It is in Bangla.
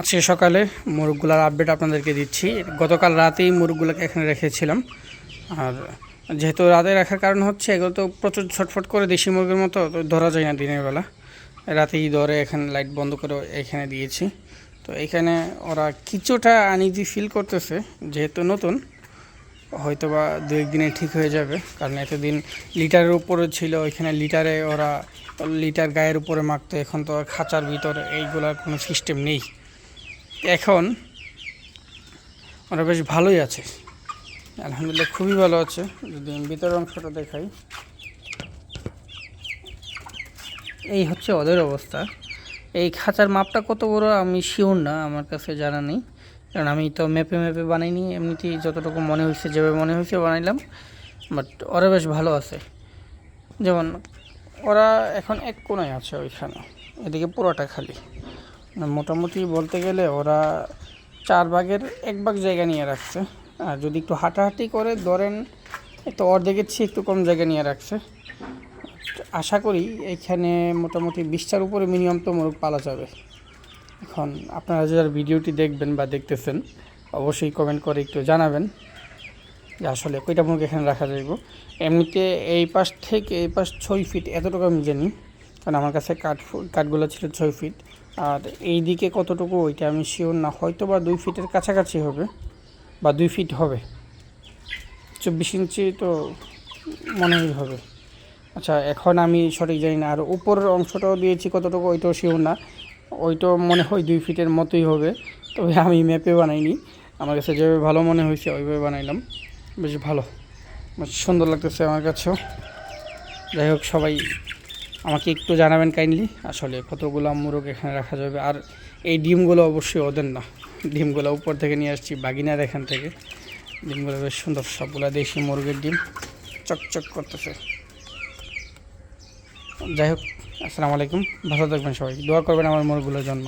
আজকে সকালে মুরগগুলার আপডেট আপনাদেরকে দিচ্ছি। গতকাল রাতেই মুরগগুলোকে এখানে রেখেছিলাম। আর যেহেতু রাতে রাখার কারণ হচ্ছে, এগুলো তো প্রচুর ছটফট করে দেশি মুরগির মতো ধরা যায় না দিনের বেলা। রাতেই ধরে এখানে লাইট বন্ধ করে এখানে দিয়েছি। তো এখানে ওরা কিছুটা আনিজি ফিল করতেছে, যেহেতু নতুন হয়তো বা দু একদিনে ঠিক হয়ে যাবে। কারণ এতদিন লিটারের উপরে ছিল ওইখানে লিটারে ওরা, লিটার গায়ের উপরে মাখতো, এখন তো খাঁচার ভিতরে এইগুলার কোনো সিস্টেম নেই। এখন ওরা বেশ ভালোই আছে। আলহামদুলিল্লাহ খুবই ভালো আছে। যদি ভিতরের অংশটা দেখাই। এই হচ্ছে ওদের অবস্থা। এই খাঁচার মাপটা কত বড় আমি শিওর না, আমার কাছে জানা নেই। কারণ আমি তো মেপে মেপে বানাইনি, এমনিতেই যতটুকু মনে হয়েছে যেভাবে মনে হয়েছে বানাইলাম। বাট ওরা বেশ ভালো আছে। যেমন ওরা এখন এক কোনায় আছে ওইখানে, এদিকে পুরোটা খালি। মোটামুটি বলতে গেলে ওরা চার ভাগের এক ভাগ জায়গা নিয়ে রাখছে। আর যদি একটু হাঁটাহাঁটি করে ধরেন, একটু অর্ধেকের চেয়ে একটু কম জায়গা নিয়ে রাখছে। আশা করি এখানে মোটামুটি বিশটার উপরে মিনিমাম তো মোরগ পালা যাবে। এখন আপনারা যারা ভিডিওটি দেখবেন বা দেখতেছেন, অবশ্যই কমেন্ট করে একটু জানাবেন যে আসলে কয়টা মুরগি এখানে রাখা যাইব। এমনিতে এই পাশ থেকে এই পাশ ছয় ফিট এতটুকু আমি জানি। কারণ আমার কাছে কাঠ কাঠগুলো ছিল ছয় ফিট আর এই দিকে কতটুকু ওইটা আমি শিওর না। হয়তো বা দুই ফিটের কাছাকাছি হবে, বা দুই ফিট হবে। চব্বিশ ইঞ্চি তো মনেই হবে। আচ্ছা এখন আমি সঠিক জানি না। আর উপরের অংশটাও দিয়েছি কতটুকু ওইটাও শিওর না। ওইটাও মনে হয় দুই ফিটের মতোই হবে। তবে আমি ম্যাপে বানাইনি। আমার কাছে যেভাবে ভালো মনে হয়েছে, ওইভাবে বানাইলাম। বেশ ভালো। সুন্দর লাগতেছে আমার কাছেও। যাই হোক, সবাই আমাকে একটু জানাবেন কাইন্ডলি আসলে কতগুলো মোরগ এখানে রাখা যাবে? আর এই ডিমগুলো অবশ্যই ওদের না। ডিমগুলো উপর থেকে নিয়ে আসছি, বাগিনার এখান থেকে। ডিমগুলো বেশ সুন্দর, সবগুলো দেশি মুরগের ডিম। চকচক করতেছে। যাই হোক, আসসালামু আলাইকুম। ভালো থাকবেন সবাই। দোয়া করবেন আমার মুরগুলোর জন্য।